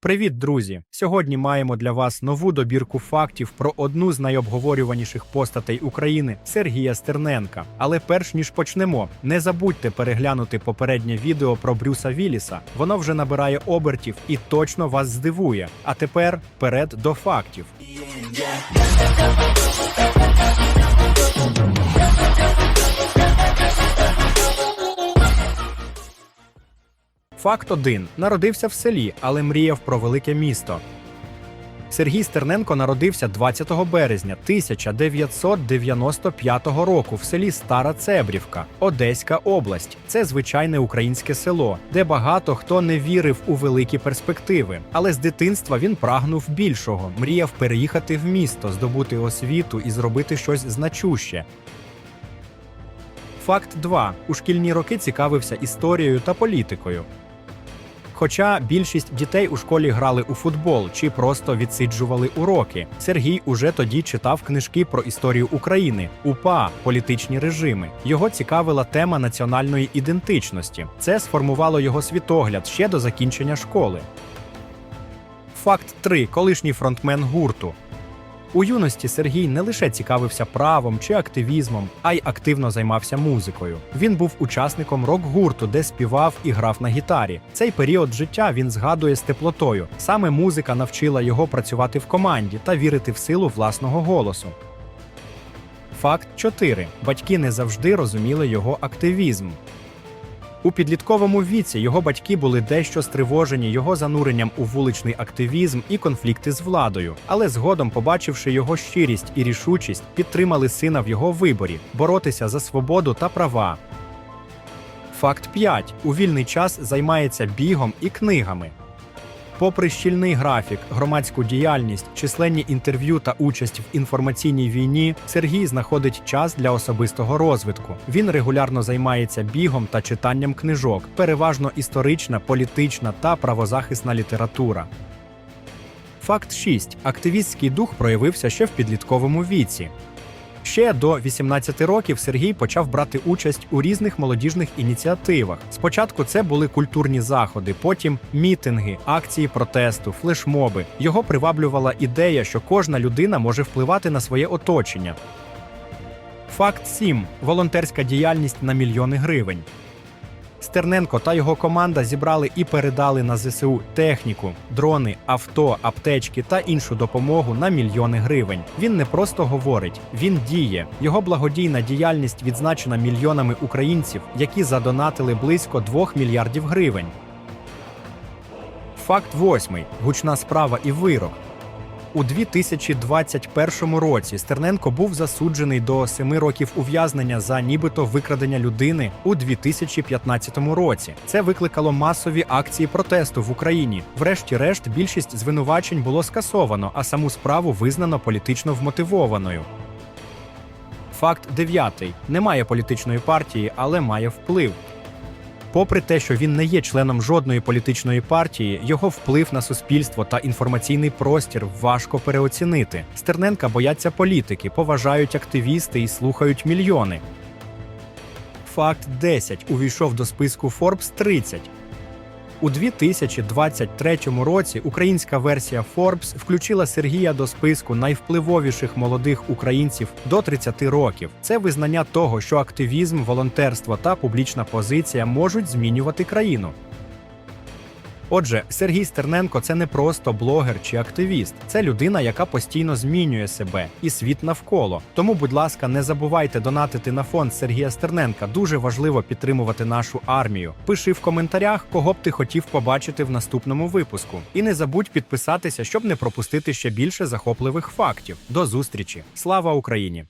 Привіт, друзі! Сьогодні маємо для вас нову добірку фактів про одну з найобговорюваніших постатей України Сергія Стерненка. Але перш ніж почнемо, не забудьте переглянути попереднє відео про Брюса Вілліса. Воно вже набирає обертів і точно вас здивує. А тепер вперед до фактів. Факт 1. Народився в селі, але мріяв про велике місто. Сергій Стерненко народився 20 березня 1995 року в селі Стара Цебрівка, Одеська область. Це звичайне українське село, де багато хто не вірив у великі перспективи. Але з дитинства він прагнув більшого, мріяв переїхати в місто, здобути освіту і зробити щось значуще. Факт 2. У шкільні роки цікавився історією та політикою. Хоча більшість дітей у школі грали у футбол чи просто відсиджували уроки, Сергій уже тоді читав книжки про історію України, УПА, політичні режими. Його цікавила тема національної ідентичності. Це сформувало його світогляд ще до закінчення школи. Факт 3. колишній фронтмен гурту. У юності Сергій не лише цікавився правом чи активізмом, а й активно займався музикою. Він був учасником рок-гурту, де співав і грав на гітарі. Цей період життя він згадує з теплотою. Саме музика навчила його працювати в команді та вірити в силу власного голосу. Факт 4. Батьки не завжди розуміли його активізм. У підлітковому віці його батьки були дещо стривожені його зануренням у вуличний активізм і конфлікти з владою, але згодом, побачивши його щирість і рішучість, підтримали сина в його виборі боротися за свободу та права. Факт 5. У вільний час займається бігом і книгами. Попри щільний графік, громадську діяльність, численні інтерв'ю та участь в інформаційній війні, Сергій знаходить час для особистого розвитку. Він регулярно займається бігом та читанням книжок, переважно історична, політична та правозахисна література. Факт 6. Активістський дух проявився ще в підлітковому віці. Ще до 18 років Сергій почав брати участь у різних молодіжних ініціативах. Спочатку це були культурні заходи, потім мітинги, акції протесту, флешмоби. Його приваблювала ідея, що кожна людина може впливати на своє оточення. Факт 7. волонтерська діяльність на мільйони гривень. Стерненко та його команда зібрали і передали на ЗСУ техніку, дрони, авто, аптечки та іншу допомогу на мільйони гривень. Він не просто говорить, він діє. Його благодійна діяльність відзначена мільйонами українців, які задонатили близько 2 мільярдів гривень. Факт восьмий. Гучна справа і вирок. У 2021 році Стерненко був засуджений до 7 років ув'язнення за нібито викрадення людини у 2015 році. Це викликало масові акції протесту в Україні. Врешті-решт, більшість звинувачень було скасовано, а саму справу визнано політично вмотивованою. Факт дев'ятий: немає політичної партії, але має вплив. Попри те, що він не є членом жодної політичної партії, його вплив на суспільство та інформаційний простір важко переоцінити. Стерненка бояться політики, поважають активісти і слухають мільйони. Факт 10 увійшов до списку Forbes 30. У 2023 році українська версія Forbes включила Сергія до списку найвпливовіших молодих українців до 30 років. Це визнання того, що активізм, волонтерство та публічна позиція можуть змінювати країну. Отже, Сергій Стерненко це не просто блогер чи активіст, це людина, яка постійно змінює себе і світ навколо. Тому, будь ласка, не забувайте донатити на фонд Сергія Стерненка. Дуже важливо підтримувати нашу армію. Пиши в коментарях, кого б ти хотів побачити в наступному випуску. І не забудь підписатися, щоб не пропустити ще більше захопливих фактів. До зустрічі! Слава Україні!